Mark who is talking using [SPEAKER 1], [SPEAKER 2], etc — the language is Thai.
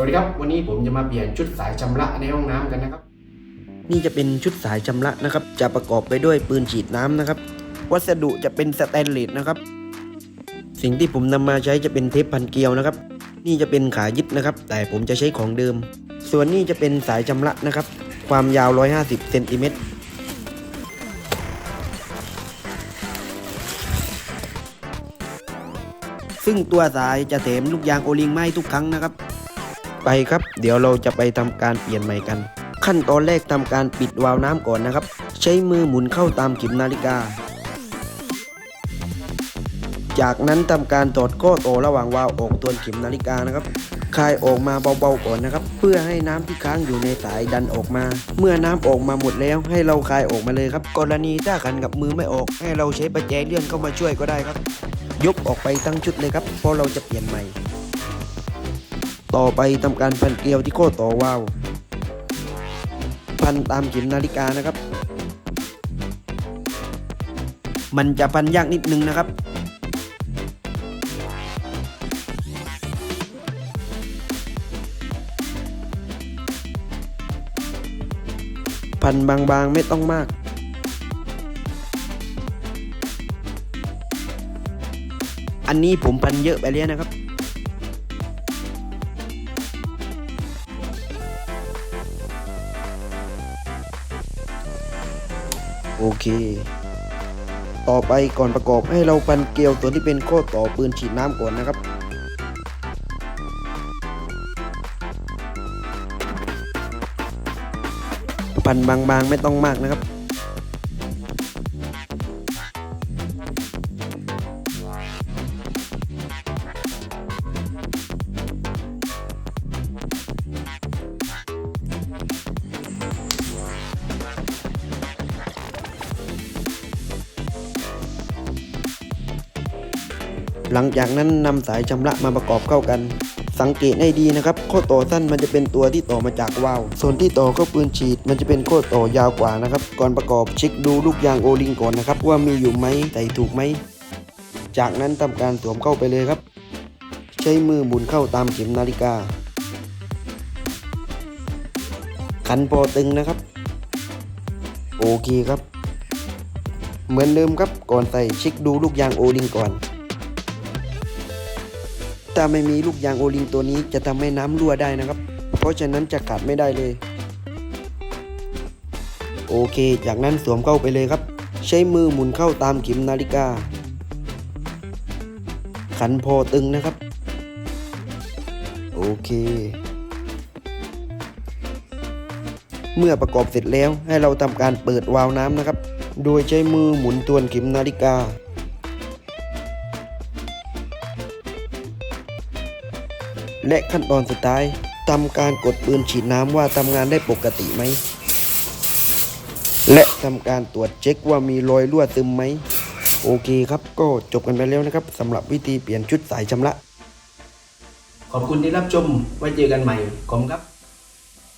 [SPEAKER 1] วัสดีครับ วันนี้ผมจะมาเปลี่ยนชุดสายชำระในห้องน้ำกันนะครับ นี่จะเป็นชุดสายชำระนะครับ จะประกอบไปด้วยปืนฉีดน้ำนะครับ วัสดุจะเป็นสแตนเลสนะครับ สิ่งที่ผมนำมาใช้จะเป็นเทปพันเกลียวนะครับ นี่จะเป็นขายึดนะครับ แต่ผมจะใช้ของเดิม ส่วนนี้จะเป็นสายชำระนะครับ ความยาว 150เซนติเมตรซึ่งตัวสายจะแถมลูกยางโอลิงไม้ทุกครั้งนะครับ ไปครับ เดี๋ยวเราจะไปทำการเปลี่ยนใหม่กัน ขั้นตอนแรกทำการปิดวาล์วน้ำก่อนนะครับ ใช้มือหมุนเข้าตามเข็มนาฬิกา จากนั้นทำการตอดข้อต่อระหว่างวาล์วออกตัวเข็มนาฬิกานะครับคลายออกมาเบาๆก่อนนะครับ เพื่อให้น้ำที่ค้างอยู่ในสายดันออกมา เมื่อน้ำออกมาหมดแล้ว ให้เราคลายออกมาเลยครับ กรณีถ้าขันกับมือไม่ออก ให้เราใช้ประแจเลื่อนเข้ามาช่วยก็ได้ครับ ยกออกไปทั้งชุดเลยครับเพราะเราจะเปลี่ยนใหม่ ต่อไปทำการพันเกลียวที่ข้อต่อวาว พันตามเข็มนาฬิกานะครับ มันจะพันยากนิดนึงนะครับพันบางๆไม่ต้องมาก อันนี้ผมพันเยอะไปแล้วนะครับ โอเค ต่อไปก่อนประกอบให้เราพันเกลียวตัวที่เป็นข้อต่อปืนฉีดน้ำก่อนนะครับพันบางๆไม่ต้องมากนะครับ หลังจากนั้นนำสายชำระมาประกอบเข้ากัน สังเกตให้ดีนะครับ ข้อต่อสั้นมันจะเป็นตัวที่ต่อมาจากวาล์วส่วนที่ต่อเข้าปืนฉีด มันจะเป็นข้อต่อยาวกว่านะครับ ก่อนประกอบเช็คดูลูกยางโอลิงก่อนนะครับ ว่ามีอยู่ไหมใส่ถูกไหม จากนั้นทำการสวมเข้าไปเลยครับ ใช้มือหมุนเข้าตามเข็มนาฬิกา ขันพอตึงนะครับ โอเคครับ เหมือนเดิมครับก่อนใส่เช็คดูลูกยางโอลิงก่อน ถ้าไม่มีลูกยางโอลิงตัวนี้จะทำให้น้ำรั่วได้นะครับ เพราะฉะนั้นจะขาดไม่ได้เลย โอเค จากนั้นสวมเข้าไปเลยครับ ใช้มือหมุนเข้าตามเข็มนาฬิกา ขันพอตึงนะครับ โอเค เมื่อประกอบเสร็จแล้วให้เราทำการเปิดวาล์วน้ำนะครับ โดยใช้มือหมุนทวนเข็มนาฬิกา และขั้นตอนสุดท้ายทำการกดปืนฉีดน้ำว่าทำงานได้ปกติไหม และทำการตรวจเช็คว่ามีรอยรั่วซึมไหม โอเคครับ ก็จบกันไปแล้วนะครับสำหรับวิธีเปลี่ยนชุดสายชำระ ขอบคุณที่รับชม ไว้เจอกันใหม่ ขอบคุณครับ